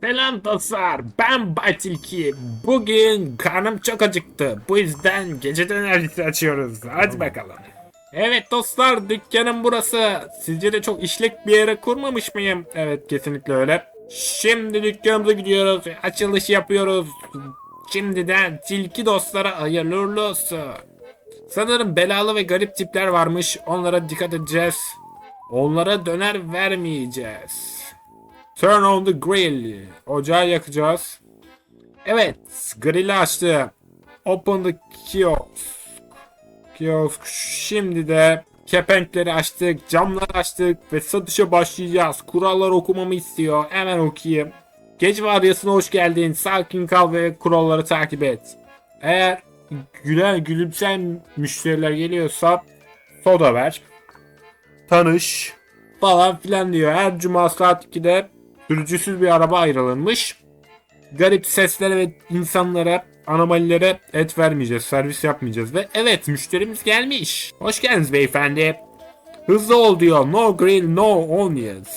Selam dostlar, ben Batilki. Bugün karnım çok acıktı. Bu yüzden gece dönercisi açıyoruz. Hadi bakalım. Evet dostlar, dükkanım burası. Sizce de çok işlek bir yere kurmamış mıyım? Evet, kesinlikle öyle. Şimdi dükkanımıza gidiyoruz. Açılış yapıyoruz. Şimdiden tilki dostlara hayırlı uğurlu olsun. Sanırım belalı ve garip tipler varmış. Onlara dikkat edeceğiz. Onlara döner vermeyeceğiz. Turn on the grill. Ocağı yakacağız. Evet. Grill'i açtım. Open the kiosk. Kiosk. Şimdi de kepenkleri açtık. Camları açtık. Ve satışa başlayacağız. Kurallar okumamı istiyor. Hemen okuyayım. Gece vardiyasına hoş geldin. Sakin kal ve kuralları takip et. Eğer gülen gülümseyen müşteriler geliyorsa soda ver. Tanış falan filan diyor. Her cuma saat 2'de sürücüsüz bir araba ayrılırmış. Garip seslere ve insanlara, anomalilere et vermeyeceğiz, servis yapmayacağız. Ve evet müşterimiz gelmiş. Hoş geldiniz beyefendi. Hızlı ol diyor. No grill, no onions.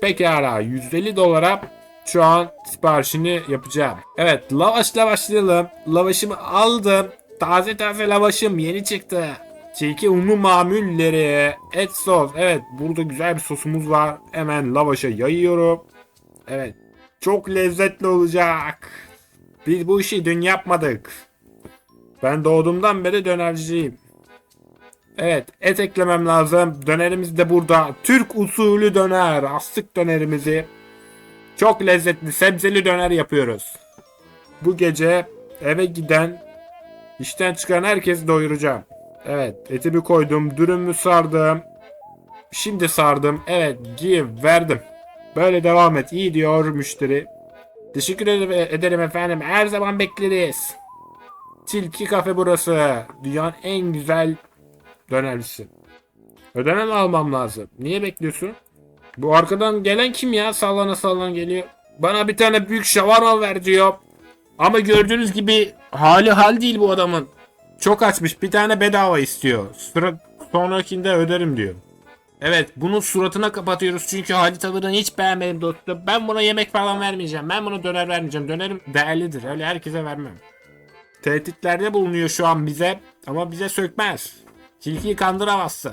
Pekala 150 dolara şu an siparişini yapacağım. Evet lavaşla başlayalım. Lavaşımı aldım. Taze taze lavaşım yeni çıktı. Çeki unlu mamulleri, et sos. Evet burada güzel bir sosumuz var. Hemen lavaşa yayıyorum. Evet. Çok lezzetli olacak. Biz bu işi dün yapmadık. Ben doğduğumdan beri dönerciyim. Evet et eklemem lazım. Dönerimiz de burada. Türk usulü döner. Astık dönerimizi. Çok lezzetli sebzeli döner yapıyoruz. Bu gece eve giden işten çıkan herkesi doyuracağım. Evet etimi koydum. Dürümü sardım. Şimdi sardım. Evet give verdim. Böyle devam et. İyi diyor müşteri. Teşekkür ed- ederim efendim. Her zaman bekleriz. Tilki kafe burası. Dünyanın en güzel dönercisi. Ödenen almam lazım. Niye bekliyorsun? Bu arkadan gelen kim ya? Sallana sallana geliyor. Bana bir tane büyük şavarma ver diyor. Ama gördüğünüz gibi hali hal değil bu adamın. Çok açmış. Bir tane bedava istiyor. Sıra sonrakinde öderim diyor. Evet bunun suratına kapatıyoruz çünkü hali tadını hiç beğenmedim dostum. Ben buna yemek falan vermeyeceğim. Ben buna döner vermeyeceğim. Dönerim değerlidir. Öyle herkese vermem. Tehditlerde bulunuyor şu an bize ama bize sökmez. Tilkiyi kandıramazsın.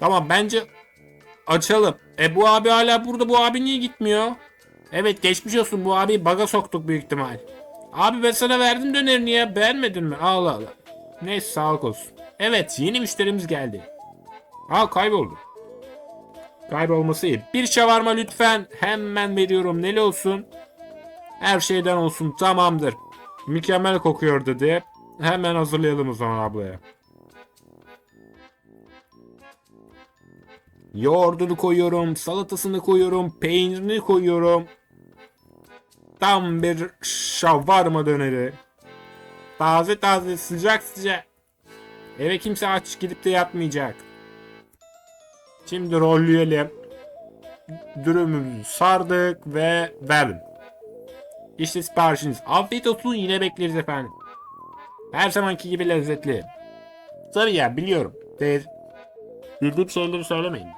Tamam bence açalım. E bu abi hala burada. Bu abi niye gitmiyor? Evet geçmiş olsun bu abi baga soktuk büyük ihtimal. Abi ben sana verdim dönerini ya beğenmedin mi? Allah Allah. Neyse sağlık olsun. Evet yeni müşterimiz geldi. Aa kayboldu. Kaybolması iyi. Bir şavarma lütfen. Hemen veriyorum. Neli olsun? Her şeyden olsun. Tamamdır. Mükemmel kokuyor dedi. Hemen hazırlayalım o zaman ablaya. Yoğurdunu koyuyorum. Salatasını koyuyorum. Peynirini koyuyorum. Tam bir şavarma döneri. Taze taze sıcak sıcak. Eve kimse aç gidip de yatmayacak. Şimdi rolleyelim. Dürümümüzü sardık ve verdim. İşte siparişiniz. Afiyet olsun yine bekleriz efendim. Her zamanki gibi lezzetli. Tabii ya biliyorum. Değil. Bildiğim şeyleri söylemeyin.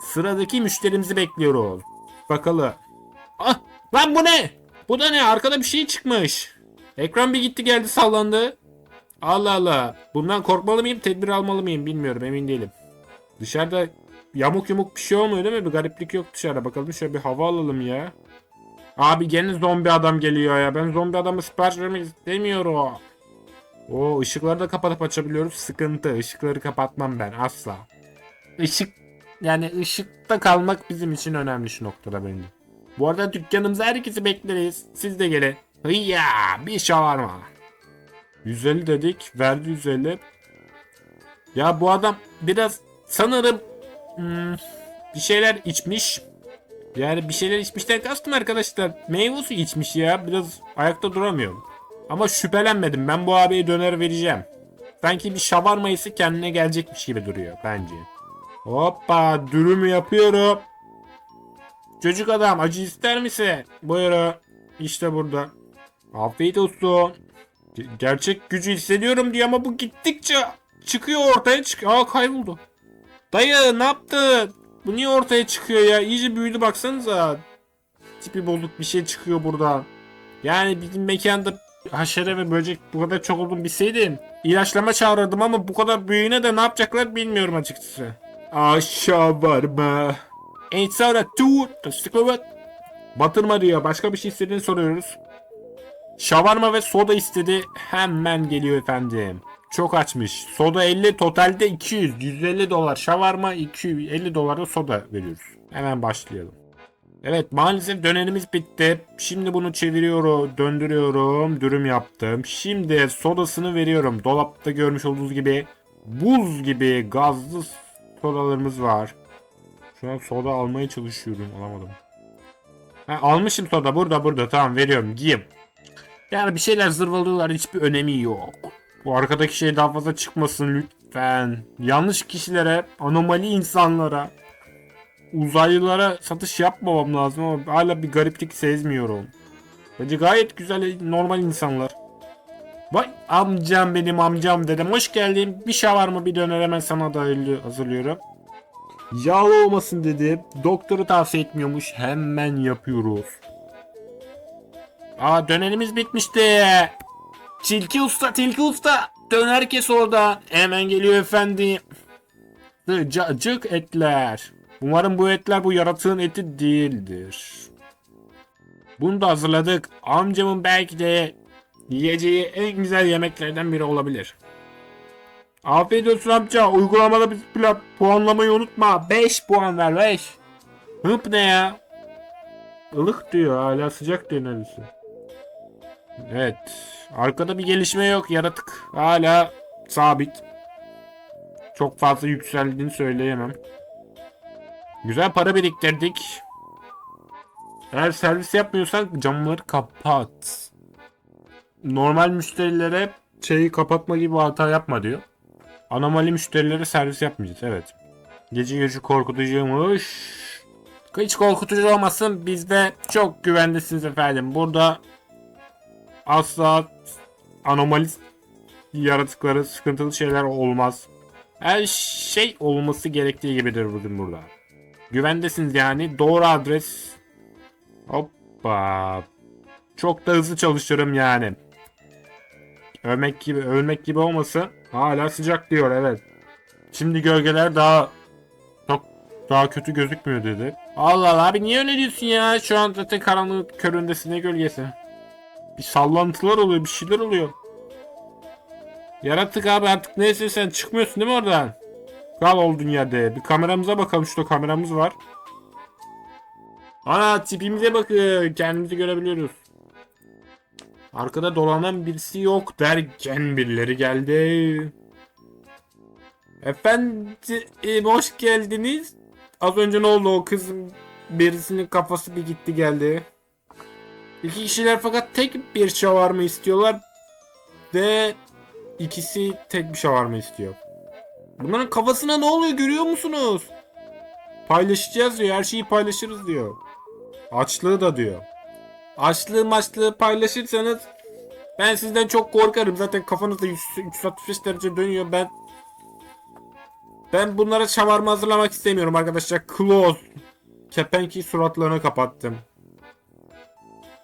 Sıradaki müşterimizi bekliyoruz. Bakalım. Ah lan bu ne? Bu da ne? Arkada bir şey çıkmış. Ekran bir gitti geldi sallandı. Allah Allah. Bundan korkmalı mıyım tedbir almalı mıyım bilmiyorum emin değilim. Dışarıda yamuk yumuk bir şey olmuyor değil mi? Bir gariplik yok dışarıda. Bakalım şöyle bir hava alalım ya. Abi gene zombi adam geliyor ya. Ben zombi adamı sipariş vermek istemiyorum. O ışıkları da kapatıp açabiliyoruz. Sıkıntı. Işıkları kapatmam ben asla. Işık yani ışıkta kalmak bizim için önemli şu noktada bence. Bu arada dükkanımıza herkesi bekleriz. Siz de gelin. Hıyya bir şavarma. 150 dedik. Verdi 150. Ya bu adam biraz sanırım bir şeyler içmiş. Yani bir şeyler içmişten kastım arkadaşlar. Meyve içmiş ya. Biraz ayakta duramıyorum. Ama şüphelenmedim. Ben bu abiye döner vereceğim. Sanki bir şavarma ise kendine gelecekmiş gibi duruyor bence. Hoppa dürümü yapıyorum. Çocuk adam acı ister misin? Buyurun. İşte burada. Afiyet olsun. Ge- Gerçek gücü hissediyorum diyor ama bu gittikçe çıkıyor ortaya çıkıyor. Aa kayboldu. Dayı ne yaptın? Bu niye ortaya çıkıyor ya? İyice büyüdü baksanıza. tipi bozuk bir şey çıkıyor burada. Yani bizim mekanda haşere ve böcek bu kadar çok olduğunu bilseydim ilaçlama çağırırdım ama bu kadar büyüğüne de ne yapacaklar bilmiyorum açıkçası. Aşağı var mı? Ain't sonra tu tıklıvat. Batırma diyor. Başka bir şey istediğini soruyoruz. Şavarma ve soda istedi. Hemen geliyor efendim. Çok açmış. Soda 50 totalde 200. 150 dolar. Şavarma 250 dolara soda veriyoruz. Hemen başlayalım. Evet maalesef dönerimiz bitti. Şimdi bunu çeviriyorum, döndürüyorum, dürüm yaptım. Şimdi sodasını veriyorum. Dolapta görmüş olduğunuz gibi buz gibi gazlı sodalarımız var. Şu an soda almaya çalışıyorum. Alamadım. Ha, almışım soda burada burada tamam veriyorum giyim. Yani bir şeyler zırvalıyorlar hiçbir önemi yok. Bu arkadaki şey daha fazla çıkmasın lütfen. Yanlış kişilere, anomali insanlara, uzaylılara satış yapmamam lazım ama hala bir gariplik sezmiyorum. Bence gayet güzel normal insanlar. Vay amcam benim amcam dedim. Hoş geldin. Bir şavarma bir döner hemen sana da hazırlıyorum. Yağlı olmasın dedi. Doktoru tavsiye etmiyormuş. Hemen yapıyoruz. Aa dönerimiz bitmişti. Tilki usta, tilki usta. Döner kes orada. Hemen geliyor efendi. Sıcacık etler. Umarım bu etler bu yaratığın eti değildir. Bunu da hazırladık. Amcamın belki de yiyeceği en güzel yemeklerden biri olabilir. Afiyet olsun amca. Uygulamada bir puanlamayı unutma. 5 puan ver 5. Hıp ne ya? Ilık diyor hala sıcak diyor neredeyse. Evet. Arkada bir gelişme yok. Yaratık hala sabit. Çok fazla yükseldiğini söyleyemem. Güzel para biriktirdik. Eğer servis yapmıyorsan camları kapat. Normal müşterilere şeyi kapatma gibi hata yapma diyor. Anomali müşterilere servis yapmayacağız evet. Gece gece korkutucuymuş. Hiç korkutucu olmasın bizde çok güvendesiniz efendim. Burada asla anomali yaratıkları, sıkıntılı şeyler olmaz. Her şey olması gerektiği gibidir bugün burada. Güvendesiniz yani. Doğru adres. Hoppa. Çok da hızlı çalışırım yani. Ölmek gibi, ölmek gibi olmasın. Hala sıcak diyor evet. Şimdi gölgeler daha çok daha kötü gözükmüyor dedi. Allah Allah abi niye öyle diyorsun ya? Şu an zaten karanlık köründesin ne gölgesi? Bir sallantılar oluyor, bir şeyler oluyor. Yaratık abi artık neyse sen çıkmıyorsun değil mi oradan? Kal oldun yerde. Bir kameramıza bakalım. Şurada kameramız var. Ana tipimize bakın. Kendimizi görebiliyoruz. Arkada dolanan birisi yok derken birileri geldi. Efendim hoş geldiniz. Az önce ne oldu o kız birisinin kafası bir gitti geldi. İki kişiler fakat tek bir şavarma istiyorlar. Ve ikisi tek bir şavarma istiyor. Bunların kafasına ne oluyor görüyor musunuz? Paylaşacağız diyor. Her şeyi paylaşırız diyor. Açlığı da diyor. Açlığı maçlığı paylaşırsanız ben sizden çok korkarım. Zaten kafanızda 100 365 derece dönüyor. Ben ben bunlara şavarma hazırlamak istemiyorum arkadaşlar. Close. Kepenki suratlarını kapattım.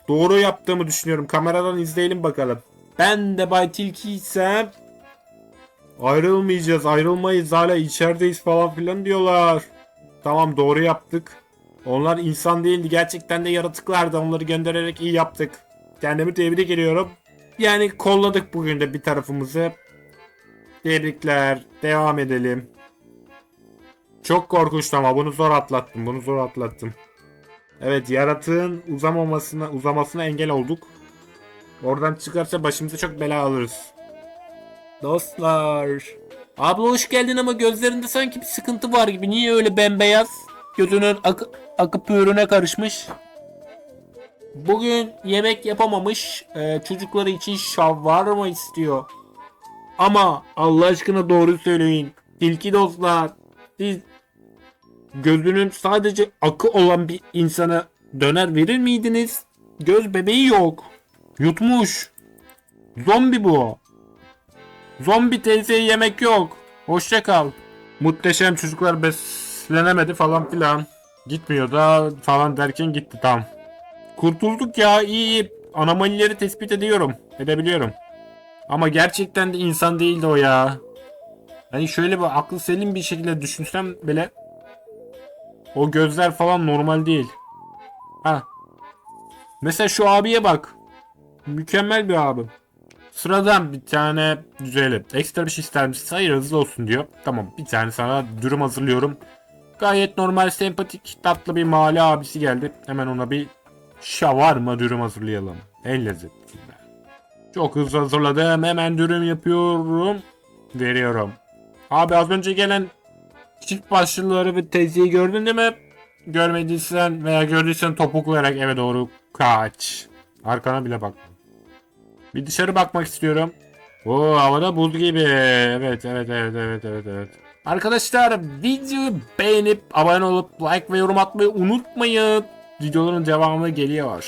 Doğru yaptığımı düşünüyorum. Kameradan izleyelim bakalım. Ben de Bay Tilki'ysem ayrılmayacağız, ayrılmayız, hala içerideyiz falan filan diyorlar. Tamam doğru yaptık. Onlar insan değildi. Gerçekten de yaratıklardı. Onları göndererek iyi yaptık. Kendimi tebrik ediyorum. Yani kolladık bugün de bir tarafımızı. Tebrikler. Devam edelim. Çok korkunçtu ama bunu zor atlattım. Bunu zor atlattım. Evet yaratığın uzamamasına uzamasına engel olduk. Oradan çıkarsa başımıza çok bela alırız. Dostlar. Abla hoş geldin ama gözlerinde sanki bir sıkıntı var gibi. Niye öyle bembeyaz? Gözünün akı, akı püürüne karışmış. Bugün yemek yapamamış. Ee, çocukları için şavarma istiyor. Ama Allah aşkına doğru söyleyin. Tilki dostlar. Siz gözünün sadece akı olan bir insana döner verir miydiniz? Göz bebeği yok. Yutmuş. Zombi bu. Zombi teyzeye yemek yok. Hoşça kal. Muhteşem çocuklar beslenemedi falan filan. Gitmiyor da falan derken gitti tam. kurtulduk ya iyi iyi. Anomalileri tespit ediyorum. Edebiliyorum. Ama gerçekten de insan değildi o ya. Hani şöyle bir aklı selim bir şekilde düşünsem bile o gözler falan normal değil. Ha. Mesela şu abiye bak. Mükemmel bir abi. Sıradan bir tane düzeyli. Ekstra bir şey ister misin? Hayır hızlı olsun diyor. Tamam bir tane sana dürüm hazırlıyorum. Gayet normal, sempatik, tatlı bir mahalle abisi geldi. Hemen ona bir şavarma dürüm hazırlayalım. En lezzetlisinden. Çok hızlı hazırladım. Hemen dürüm yapıyorum. Veriyorum. Abi az önce gelen çift başlıları ve teyzeyi gördün değil mi? Görmediysen veya gördüysen topuklayarak eve doğru kaç. Arkana bile bakma. Bir dışarı bakmak istiyorum. Oo havada buz gibi. Evet evet evet evet evet evet. Arkadaşlar videoyu beğenip abone olup like ve yorum atmayı unutmayın. Videoların devamı geliyor.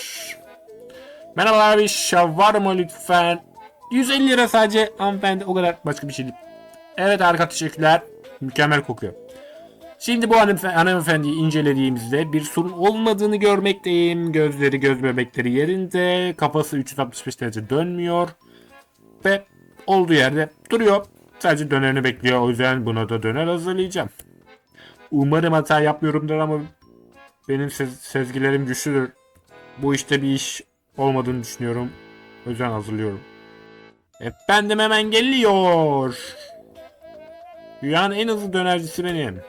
Merhabalar bir şavarma lütfen. 150 lira sadece hanımefendi o kadar başka bir şey değil. Evet harika teşekkürler. Mükemmel kokuyor. Şimdi bu hanımef- hanımefendiyi incelediğimizde bir sorun olmadığını görmekteyim. Gözleri göz bebekleri yerinde. Kafası 365 derece dönmüyor. Ve olduğu yerde duruyor. Sadece dönerini bekliyor. O yüzden buna da döner hazırlayacağım. Umarım hata yapmıyorumdur ama benim sez- sezgilerim güçlüdür. Bu işte bir iş olmadığını düşünüyorum. O yüzden hazırlıyorum. Efendim hemen geliyor. Dünyanın en hızlı dönercisi benim.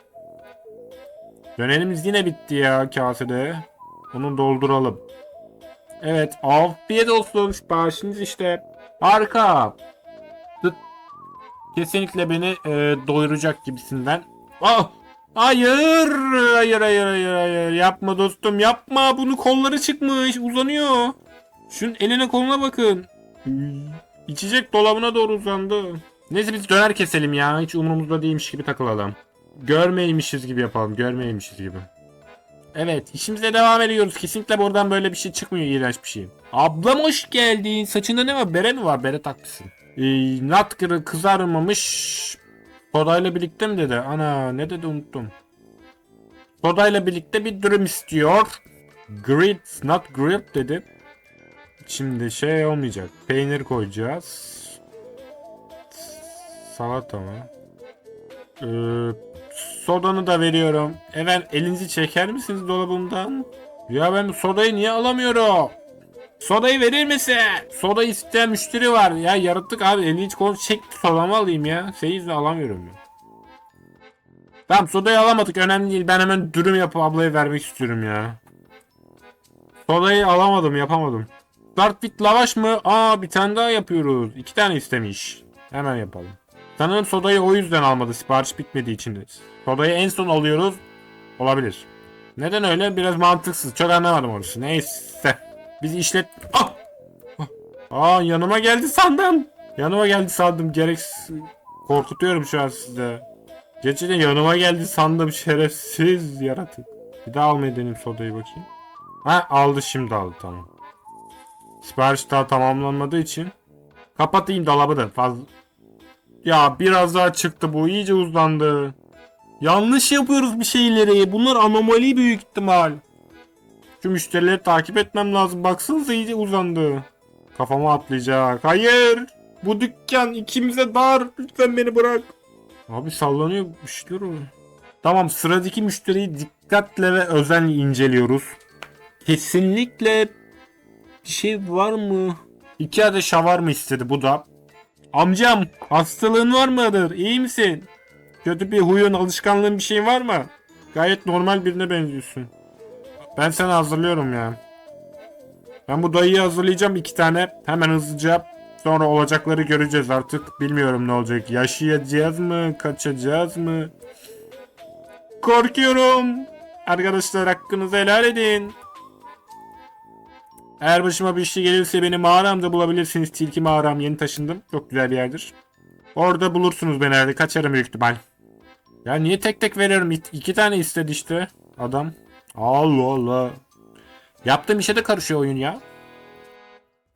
Dönerimiz yine bitti ya kasede. Onu dolduralım. Evet afiyet olsun siparişiniz işte. Harika. Tıt. Kesinlikle beni e, doyuracak gibisinden. Ah! Hayır! Hayır hayır hayır hayır. Yapma dostum yapma. Bunun kolları çıkmış. Uzanıyor. Şunun eline koluna bakın. İçecek dolabına doğru uzandı. Neyse biz döner keselim ya. Hiç umurumuzda değilmiş gibi takılalım. Görmeymişiz gibi yapalım. Görmeymişiz gibi. Evet işimize devam ediyoruz. Kesinlikle buradan böyle bir şey çıkmıyor iğrenç bir şey. Ablam hoş geldin. Saçında ne var? Bere mi var? Bere takmışsın. Ee, nut kırı kızarmamış. Sodayla birlikte mi dedi? Ana ne dedi unuttum. Sodayla birlikte bir dürüm istiyor. Grilled, not grilled dedi. Şimdi şey olmayacak. Peynir koyacağız. Salata mı? Ee, sodanı da veriyorum. Hemen elinizi çeker misiniz dolabımdan? Ya ben sodayı niye alamıyorum? Sodayı verir misin? Soda isteyen müşteri var. Ya yaratık abi elini hiç kol çek sodamı alayım ya. Seyizle alamıyorum ya. Tamam sodayı alamadık önemli değil. Ben hemen dürüm yapıp ablaya vermek istiyorum ya. Sodayı alamadım yapamadım. Start with lavaş mı? Aa bir tane daha yapıyoruz. İki tane istemiş. Hemen yapalım. Sanırım sodayı o yüzden almadı. Sipariş bitmediği için. Sodayı en son alıyoruz. Olabilir. Neden öyle? Biraz mantıksız. Çok anlamadım orası. Neyse. Biz işlet... Ah! Ah! Aa yanıma geldi sandım. Yanıma geldi sandım. Gereksiz... Korkutuyorum şu an size. Gerçekten yanıma geldi sandım şerefsiz yaratık. Bir daha almayı deneyim sodayı bakayım. Ha aldı şimdi aldı tamam. Sipariş daha tamamlanmadığı için. Kapatayım dolabı da fazla. Ya biraz daha çıktı bu iyice uzandı. Yanlış yapıyoruz bir şeyleri. Bunlar anomali büyük ihtimal. Şu müşterileri takip etmem lazım. Baksanıza iyice uzandı. Kafama atlayacak. Hayır. Bu dükkan ikimize dar. Lütfen beni bırak. Abi sallanıyor şeyler oluyor. Tamam sıradaki müşteriyi dikkatle ve özenle inceliyoruz. Kesinlikle bir şey var mı? İki adet şavarma istedi bu da. Amcam hastalığın var mıdır? İyi misin? Kötü bir huyun, alışkanlığın bir şeyin var mı? Gayet normal birine benziyorsun. Ben seni hazırlıyorum ya. Ben bu dayıyı hazırlayacağım iki tane. Hemen hızlıca. Sonra olacakları göreceğiz artık. Bilmiyorum ne olacak. Yaşayacağız mı? Kaçacağız mı? Korkuyorum. Arkadaşlar hakkınızı helal edin. Eğer başıma bir şey gelirse beni mağaramda bulabilirsiniz. Tilki mağaram yeni taşındım. Çok güzel bir yerdir. Orada bulursunuz beni herhalde. Kaçarım büyük ihtimal. Ya niye tek tek veriyorum? İki tane istedi işte adam. Allah Allah. Yaptığım işe de karışıyor oyun ya.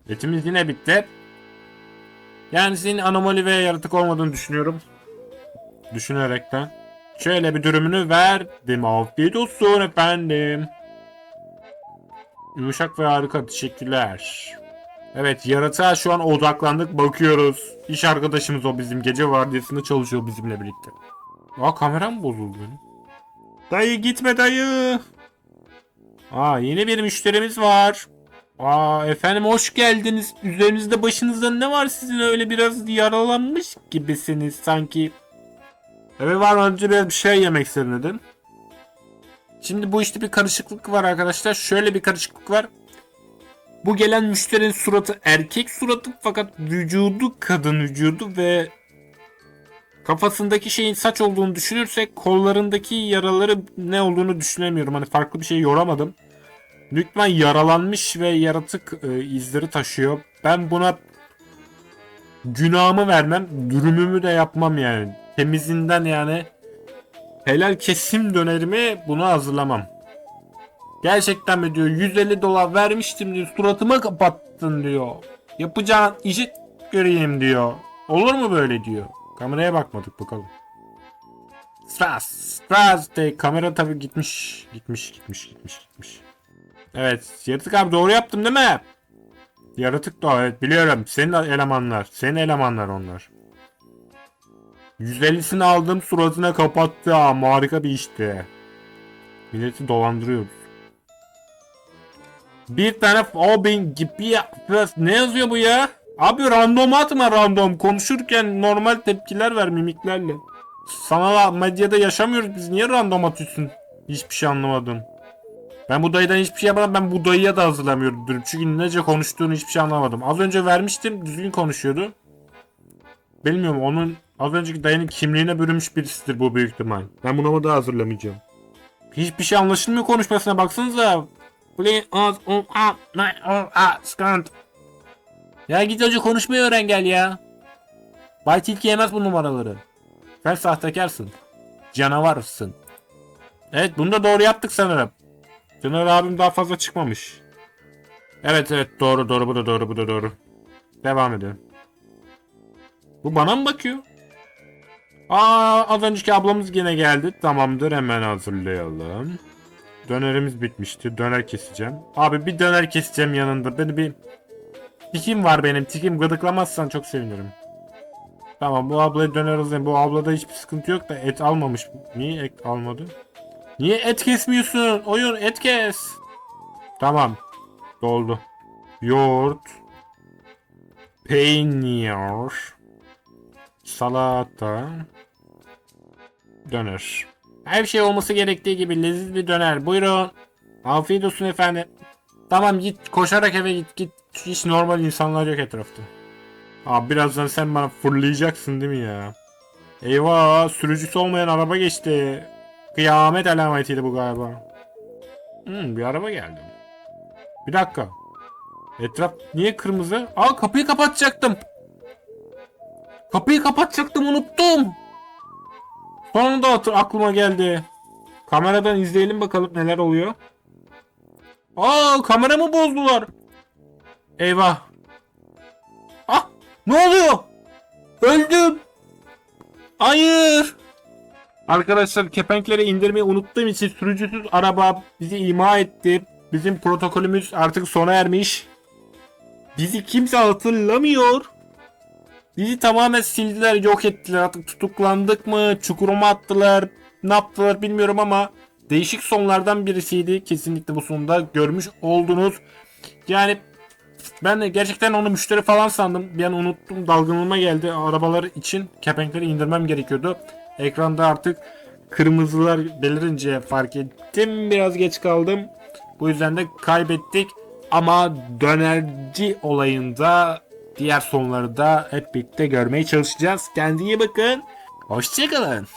Etimiz yine bitti. Yani senin anomali ve yaratık olmadığını düşünüyorum. Düşünerekten. Şöyle bir dürümünü verdim. Afiyet olsun efendim. Yumuşak ve harika. Teşekkürler. Evet yaratığa şu an odaklandık bakıyoruz. İş arkadaşımız o bizim. Gece vardiyasında çalışıyor bizimle birlikte. Aa kameram bozuldu. Dayı gitme dayı. Aa yeni bir müşterimiz var. Aa efendim hoş geldiniz. Üzerinizde başınızda ne var sizin öyle biraz yaralanmış gibisiniz sanki. Eve var önce biraz bir şey yemek istedim dedim. Şimdi bu işte bir karışıklık var arkadaşlar. Şöyle bir karışıklık var. Bu gelen müşterinin suratı erkek suratı fakat vücudu kadın vücudu ve kafasındaki şeyin saç olduğunu düşünürsek kollarındaki yaraları ne olduğunu düşünemiyorum. Hani farklı bir şey yoramadım. Lütfen yaralanmış ve yaratık e, izleri taşıyor. Ben buna günahımı vermem, dürümümü de yapmam yani. Temizinden yani helal kesim dönerimi buna hazırlamam. Gerçekten mi diyor 150 dolar vermiştim diyor suratıma kapattın diyor. Yapacağın işi göreyim diyor. Olur mu böyle diyor. Kameraya bakmadık bakalım. Stras, Stras de kamera tabii gitmiş. Gitmiş, gitmiş, gitmiş, gitmiş. Evet, Yaratık abi doğru yaptım değil mi? Yaratık da evet biliyorum. Senin elemanlar. Senin elemanlar onlar. 150'sini aldım suratına kapattı. Aa, harika bir işti. Milleti dolandırıyoruz. Bir tane Fobin gibi. Ne yazıyor bu ya? Abi random atma random. Konuşurken normal tepkiler ver mimiklerle. Sanal medyada yaşamıyoruz biz. Niye random atıyorsun? Hiçbir şey anlamadım. Ben bu dayıdan hiçbir şey yapmadım. Ben bu dayıya da hazırlamıyordum. Çünkü nece konuştuğunu hiçbir şey anlamadım. Az önce vermiştim. Düzgün konuşuyordu. Bilmiyorum onun az önceki dayının kimliğine bürünmüş birisidir bu büyük ihtimal. Ben bunu da hazırlamayacağım. Hiçbir şey anlaşılmıyor konuşmasına baksanıza. Play us on up night on up skant. Ya git önce konuşmayı öğren gel ya. Bay Tilki yemez bu numaraları. Sen sahtekarsın. Canavarsın. Evet bunu da doğru yaptık sanırım. Caner abim daha fazla çıkmamış. Evet evet doğru doğru bu da doğru bu da doğru. Devam edelim. Bu bana mı bakıyor? Aa az önceki ablamız yine geldi. Tamamdır hemen hazırlayalım. Dönerimiz bitmişti. Döner keseceğim. Abi bir döner keseceğim yanında. Beni bir tikim var benim. Tikim gıdıklamazsan çok sevinirim. Tamam bu ablaya döner hazırlayayım. Bu ablada hiçbir sıkıntı yok da et almamış. Niye et almadı? Niye et kesmiyorsun? Oyun et kes. Tamam. Doldu. Yoğurt. Peynir. Salata. Döner. Her şey olması gerektiği gibi leziz bir döner. Buyurun. Afiyet olsun efendim. Tamam git koşarak eve git git. Hiç normal insanlar yok etrafta. Abi birazdan sen bana fırlayacaksın değil mi ya? Eyvah sürücüsü olmayan araba geçti. Kıyamet alametiydi bu galiba. Hmm, bir araba geldi. Bir dakika. Etraf niye kırmızı? Aa kapıyı kapatacaktım. Kapıyı kapatacaktım unuttum. Sonunda hatır aklıma geldi. Kameradan izleyelim bakalım neler oluyor. Aa kameramı bozdular. Eyvah. Ah ne oluyor? Öldüm. Hayır. Arkadaşlar kepenkleri indirmeyi unuttuğum için sürücüsüz araba bizi ima etti. Bizim protokolümüz artık sona ermiş. Bizi kimse hatırlamıyor. Bizi tamamen sildiler, yok ettiler. Artık tutuklandık mı, çukuruma attılar, ne yaptılar bilmiyorum ama değişik sonlardan birisiydi. Kesinlikle bu sonunda görmüş oldunuz. Yani ben de gerçekten onu müşteri falan sandım. Bir an unuttum, dalgınlığıma geldi. Arabalar için kepenkleri indirmem gerekiyordu. Ekranda artık kırmızılar belirince fark ettim. Biraz geç kaldım. Bu yüzden de kaybettik. Ama dönerci olayında diğer sonları da hep birlikte görmeye çalışacağız. Kendinize bakın. Hoşçakalın.